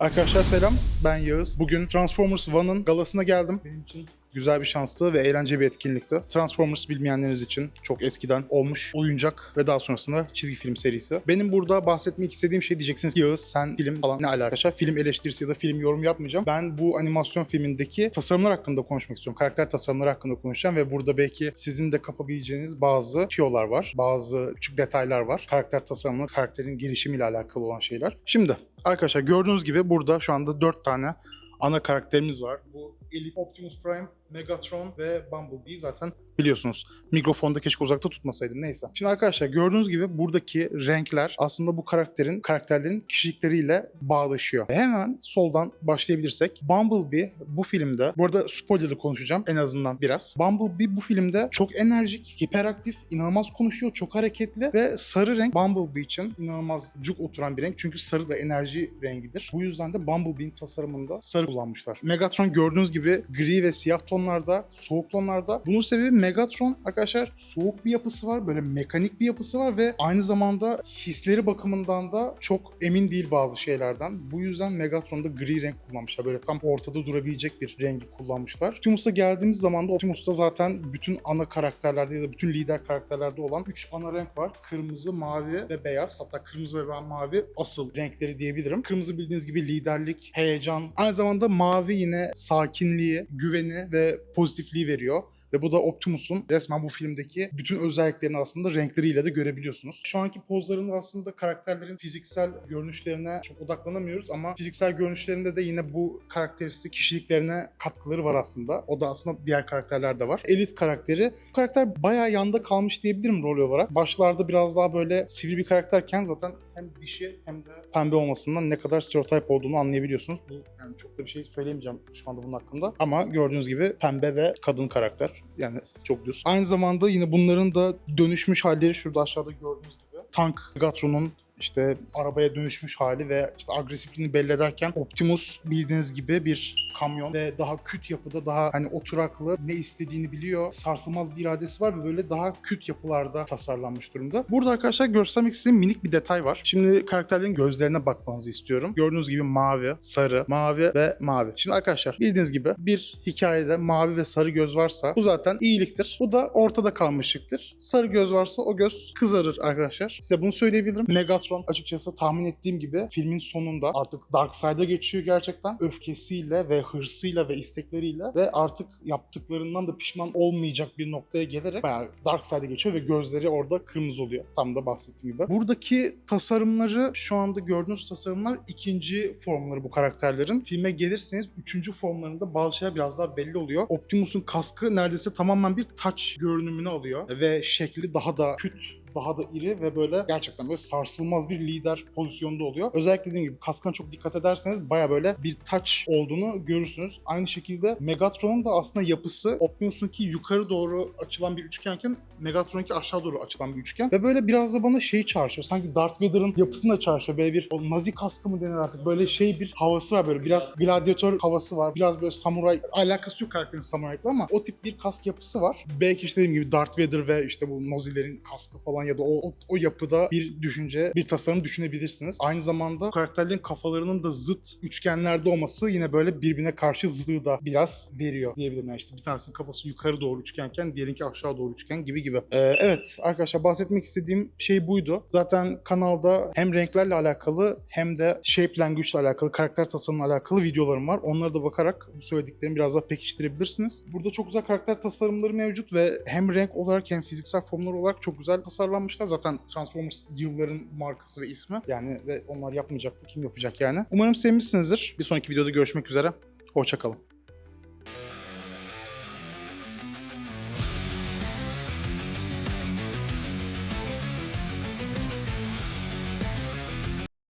Arkadaşlar selam, ben Yağız. Bugün Transformers One'ın galasına geldim. Benim için güzel bir şanstı ve eğlenceli bir etkinlikti. Transformers bilmeyenleriniz için çok eskiden olmuş oyuncak ve daha sonrasında çizgi film serisi. Benim burada bahsetmek istediğim şey diyeceksiniz Yağız sen film falan ne alaka? Film eleştirisi ya da film yorum yapmayacağım. Ben bu animasyon filmindeki tasarımlar hakkında konuşmak istiyorum. Karakter tasarımları hakkında konuşacağım ve burada belki sizin de kapabileceğiniz bazı tüyolar var. Bazı küçük detaylar var. Karakter tasarımı, karakterin gelişimiyle alakalı olan şeyler. Şimdi arkadaşlar gördüğünüz gibi burada şu anda 4 tane ana karakterimiz var. Bu Elite Optimus Prime, Megatron ve Bumblebee zaten biliyorsunuz. Mikrofonda keşke uzakta tutmasaydım neyse. Şimdi arkadaşlar gördüğünüz gibi buradaki renkler aslında bu karakterin, karakterlerin kişilikleriyle bağdaşıyor. Hemen soldan başlayabilirsek. Bumblebee bu filmde, bu arada spoilerlı konuşacağım en azından biraz. Bumblebee bu filmde çok enerjik, hiperaktif, inanılmaz konuşuyor, çok hareketli ve sarı renk Bumblebee için inanılmaz cuk oturan bir renk. Çünkü sarı da enerji rengidir. Bu yüzden de Bumblebee'nin tasarımında sarı kullanmışlar. Megatron gördüğünüz gibi gri ve siyah tonlarda, soğuk tonlarda. Bunun sebebi Megatron arkadaşlar soğuk bir yapısı var, böyle mekanik bir yapısı var ve aynı zamanda hisleri bakımından da çok emin değil bazı şeylerden. Bu yüzden Megatron'da gri renk kullanmışlar. Böyle tam ortada durabilecek bir rengi kullanmışlar. Optimus'a geldiğimiz zaman da Optimus'ta zaten bütün ana karakterlerde ya da bütün lider karakterlerde olan 3 ana renk var. Kırmızı, mavi ve beyaz. Hatta kırmızı ve mavi asıl renkleri diyebilirim. Kırmızı bildiğiniz gibi liderlik, heyecan. Aynı zamanda mavi yine sakinliği, güveni ve pozitifliği veriyor. Ve bu da Optimus'un resmen bu filmdeki bütün özelliklerini aslında renkleriyle de görebiliyorsunuz. Şu anki pozlarında aslında karakterlerin fiziksel görünüşlerine çok odaklanamıyoruz ama fiziksel görünüşlerinde de yine bu karakteristik kişiliklerine katkıları var aslında. O da aslında diğer karakterlerde var. Elit karakteri. Bu karakter bayağı yanda kalmış diyebilirim rol olarak. Başlarda biraz daha böyle sivri bir karakterken zaten hem dişi hem de pembe olmasından ne kadar stereotip olduğunu anlayabiliyorsunuz. Bu yani çok da bir şey söyleyemeyeceğim şu anda bunun hakkında. Ama gördüğünüz gibi pembe ve kadın karakter. Yani çok düz. Aynı zamanda yine bunların da dönüşmüş halleri şurada aşağıda gördüğünüz gibi. Tank Gatron'un işte arabaya dönüşmüş hali ve işte agresifliğini belli ederken Optimus bildiğiniz gibi bir kamyon ve daha küt yapıda daha hani oturaklı ne istediğini biliyor. Sarsılmaz bir iradesi var ve böyle daha küt yapılarda tasarlanmış durumda. Burada arkadaşlar göstermek istediğim minik bir detay var. Şimdi karakterlerin gözlerine bakmanızı istiyorum. Gördüğünüz gibi mavi, sarı, mavi ve mavi. Şimdi arkadaşlar bildiğiniz gibi bir hikayede mavi ve sarı göz varsa bu zaten iyiliktir. Bu da ortada kalmışlıktır. Sarı göz varsa o göz kızarır arkadaşlar. Size bunu söyleyebilirim. Megatron açıkçası tahmin ettiğim gibi filmin sonunda artık Darkseid'a geçiyor gerçekten. Öfkesiyle ve hırsıyla ve istekleriyle ve artık yaptıklarından da pişman olmayacak bir noktaya gelerek bayağı Darkseid'a geçiyor ve gözleri orada kırmızı oluyor. Tam da bahsettiğim gibi. Buradaki tasarımları şu anda gördüğünüz tasarımlar ikinci formları bu karakterlerin. Filme gelirseniz üçüncü formlarında bazı şeyler biraz daha belli oluyor. Optimus'un kaskı neredeyse tamamen bir taç görünümünü alıyor ve şekli daha da küt daha da iri ve böyle gerçekten böyle sarsılmaz bir lider pozisyonda oluyor. Özellikle dediğim gibi kaskına çok dikkat ederseniz baya böyle bir taç olduğunu görürsünüz. Aynı şekilde Megatron'un da aslında yapısı Optimus'unki yukarı doğru açılan bir üçgenken Megatron'unki aşağı doğru açılan bir üçgen. Ve böyle biraz da bana şey çağrışıyor. Sanki Darth Vader'ın yapısını da çağrışıyor. Böyle bir o nazi kaskı mı denir artık? Böyle şey bir havası var böyle. Biraz gladyatör havası var. Biraz böyle samuray alakası yok karakterin samurayla ama o tip bir kask yapısı var. Belki işte dediğim gibi Darth Vader ve işte bu nazilerin kaskı falan ya da o, o, o yapıda bir düşünce, bir tasarım düşünebilirsiniz. Aynı zamanda karakterlerin kafalarının da zıt üçgenlerde olması yine böyle birbirine karşı zıtlığı da biraz veriyor diyebilirim. Yani işte bir tanesinin kafası yukarı doğru üçgenken diğerinki aşağı doğru üçgen gibi gibi. Ee, evet arkadaşlar bahsetmek istediğim şey buydu. Zaten kanalda hem renklerle alakalı hem de shape language ile alakalı, karakter tasarımıyla alakalı videolarım var. Onlara da bakarak bu söylediklerimi biraz daha pekiştirebilirsiniz. Burada çok güzel karakter tasarımları mevcut ve hem renk olarak hem fiziksel formlar olarak çok güzel tasarlanmışlar. Zaten Transformers yılların markası ve ismi. Yani ve onlar yapmayacaktı. Kim yapacak yani? Umarım sevmişsinizdir. Bir sonraki videoda görüşmek üzere. Hoşçakalın.